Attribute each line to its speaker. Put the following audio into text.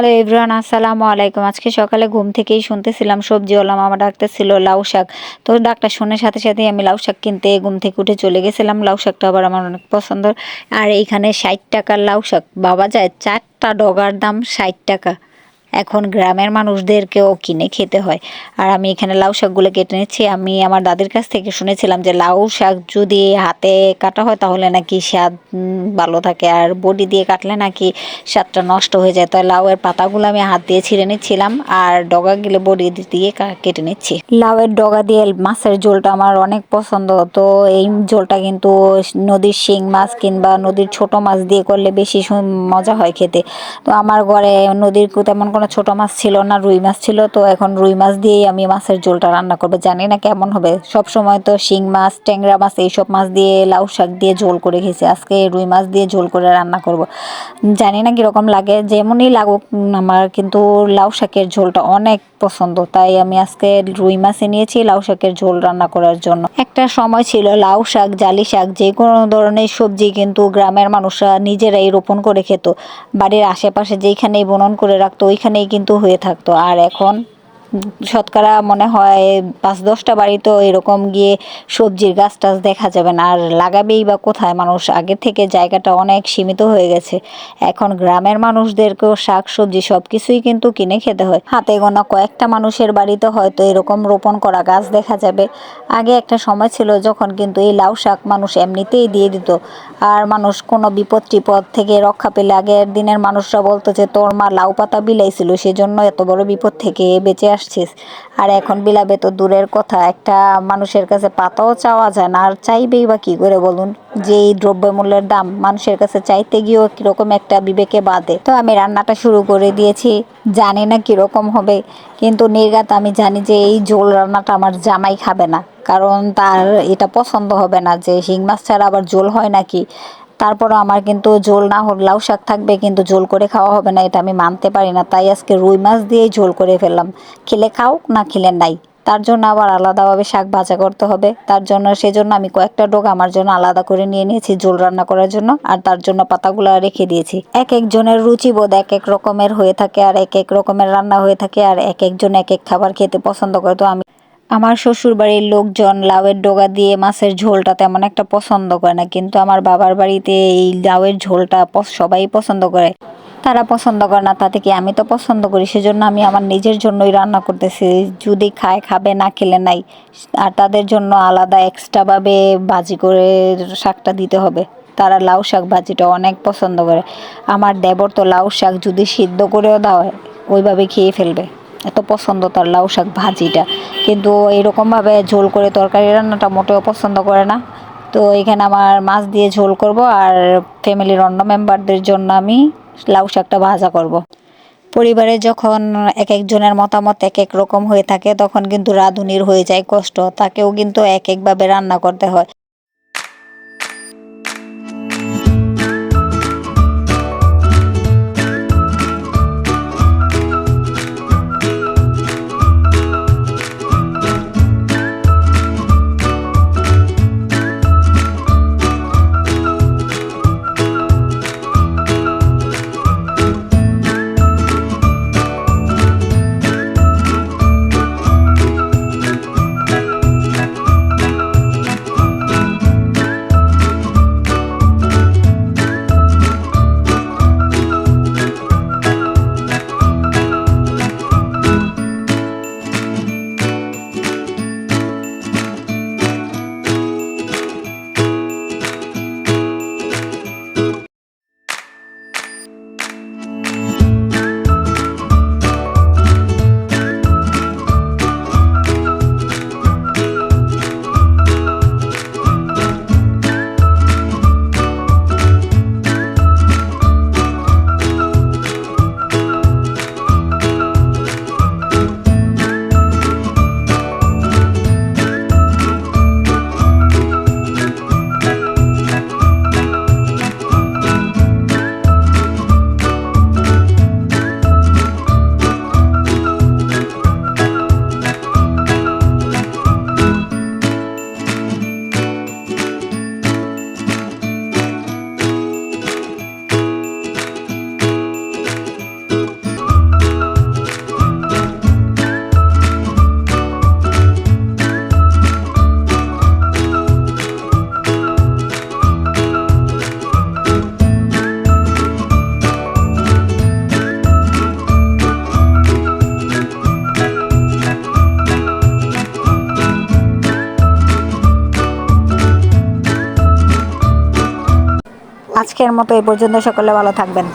Speaker 1: Hello Ibran আসসালামু আলাইকুম। আজকে সকালে ঘুম থেকেই শুনতেছিলাম সবজি ওলাম আমার ডাক্তার ছিল লাউ শাক। তো ডাক্তার শোনার সাথে সাথেই আমি লাউ শাক কিনতে ঘুম থেকে উঠে চলে গেছিলাম। লাউ শাকটা আবার আমার অনেক পছন্দ আর এইখানে ষাট টাকার লাউ শাক। বাবা যায় চারটা ডগার দাম ষাট টাকা। এখন গ্রামের মানুষদেরকেও কিনে খেতে হয়। আর আমি এখানে লাউ শাকগুলো কেটে নিচ্ছি। আমি আমার দাদির কাছ থেকে শুনেছিলাম যে লাউ শাক যদি হাতে কাটা হয় তাহলে নাকি স্বাদ ভালো থাকে। আর বডি দিয়ে কাটলে নাকি স্বাদটা নষ্ট হয়ে যায়। তাই লাউয়ের পাতাগুলো আমি হাত দিয়ে ছিঁড়ে নিচ্ছিলাম আর ডগা গেলে বডি দিয়ে কেটে নিচ্ছি। লাউয়ের ডগা দিয়ে মাছের ঝোলটা আমার অনেক পছন্দ। তো এই ঝোলটা কিন্তু নদীর শিং মাছ কিংবা নদীর ছোট মাছ দিয়ে করলে বেশি মজা হয় খেতে। তো আমার ঘরে নদীর তেমন কোনো ছোট মাছ ছিল না, রুই মাছ ছিল, তো এখন রুই মাছ দিয়েই আমি মাছের ঝোলটা রান্না করব। জানি না কেমন হবে। সব সময় তো শিং মাছ, ট্যাংরা মাছ, এইসব মাছ দিয়ে লাউ শাক দিয়ে ঝোল করে খেয়েছি। আজকে রুই মাছ দিয়ে ঝোল করে রান্না করব। জানি না কীরকম লাগে, যেমনই লাগুক আমার কিন্তু লাউ শাকের ঝোলটা অনেক পছন্দ। তাই আমি আজকে রুই মাছে নিয়েছি লাউ শাকের ঝোল রান্না করার জন্য। একটা সময় ছিল লাউ শাক, জালি শাক, যে কোনো ধরনের সবজি কিন্তু গ্রামের মানুষরা নিজেরাই রোপণ করে খেত। বাড়ির আশেপাশে যেইখানেই বনন করে রাখতো ওইখানেই কিন্তু হয়ে থাকতো। আর এখন শতকরা মনে হয় পাঁচ দশটা বাড়ি তো এরকম গিয়ে সবজির গাছ টাছ দেখা যাবে না। আর লাগাবেই বা কোথায়? মানুষ আগে থেকে জায়গাটা অনেক সীমিত হয়ে গেছে। এখন গ্রামের মানুষদেরকেও শাক, সবজি সব কিছুই কিন্তু কিনে খেতে হয়। হাতে গোনা কয়েকটা মানুষের বাড়িতে হয়তো এরকম রোপণ করা গাছ দেখা যাবে। আগে একটা সময় ছিল যখন কিন্তু এই লাউ শাক মানুষ এমনিতেই দিয়ে দিত। আর মানুষ কোনো বিপদ টিপদ থেকে রক্ষা পেলে আগের দিনের মানুষরা বলতো যে, তোর মা লাউ পাতা বিলাইছিল, সেজন্য এত বড় বিপদ থেকে বেঁচে আসছিস। আর এখন বিলাবে, তো দূরের কথা, একটা মানুষের কাছে পাতাও চাওয়া যায় না। আর চাইবেই বা কি করে বলুন? যে এই দ্রব্যমূল্যের দাম মানুষের কাছে চাইতে গিয়েও কীরকম একটা বিবেকে বাদে তো আমি রান্নাটা শুরু করে দিয়েছি, জানি না কীরকম হবে। কিন্তু নির্গাত আমি জানি যে এই ঝোল রান্নাটা আমার জামাই খাবে না। কারণ তার এটা পছন্দ হবে না যে শিং মাছ ছাড়া আবার ঝোল হয় নাকি? তারপরও আমার কিন্তু ঝোল না হোক লাউ শাক থাকবে, কিন্তু ঝোল করে খাওয়া হবে না, এটা আমি মানতে পারি না। তাই আজকে রুই মাছ দিয়েই ঝোল করে ফেললাম। খেলে খাও না খেলে নাই। তার জন্য আবার আলাদাভাবে শাক ভাজা করতে হবে। তার জন্য, সেজন্য আমি কয়েকটা ডোক আমার জন্য আলাদা করে নিয়ে নিয়েছি ঝোল রান্না করার জন্য। আর তার জন্য পাতাগুলো রেখে দিয়েছি। এক একজনের রুচিবোধ এক এক রকমের হয়ে থাকে আর এক এক রকমের রান্না হয়ে থাকে। আর এক একজন এক এক খাবার খেতে পছন্দ করে। তো আমি আমার শ্বশুর বাড়ির লোকজন লাউয়ের ডোগা দিয়ে মাছের ঝোলটা তেমন একটা পছন্দ করে না, কিন্তু আমার বাবার বাড়িতে এই লাউয়ের ঝোলটা সবাই পছন্দ করে। তারা পছন্দ করে না, তাতে কি আমি তো পছন্দ করি? সেজন্য আমি আমার নিজের জন্যই রান্না করতেছি। যদি খায়, খাবে, না খেলে নাই, আর তাদের জন্য আলাদা এক্সট্রাভাবে ভাজি করে শাকটা দিতে হবে। তারা লাউ শাক ভাজিটা অনেক পছন্দ করে। আমার দেবর তো লাউ শাক যদি সিদ্ধ করেও দেওয়া হয়, ওইভাবে খেয়ে ফেলবে। এত পছন্দ তার লাউ শাক ভাজিটা। কিন্তু এরকমভাবে ঝোল করে তরকারি রান্নাটা মোটেও পছন্দ করে না। তো এখানে আমার মাছ দিয়ে ঝোল করব আর ফ্যামিলির অন্য মেম্বারদের জন্য আমি লাউ শাকটা ভাজা করব। পরিবারে যখন এক একজনের মতামত এক এক রকম হয়ে থাকে, তখন কিন্তু রাঁধুনির হয়ে যায় কষ্ট। তাকেও কিন্তু এক একভাবে রান্না করতে হয়। আজকের মতো এই পর্যন্ত সকলে ভালো থাকবেন।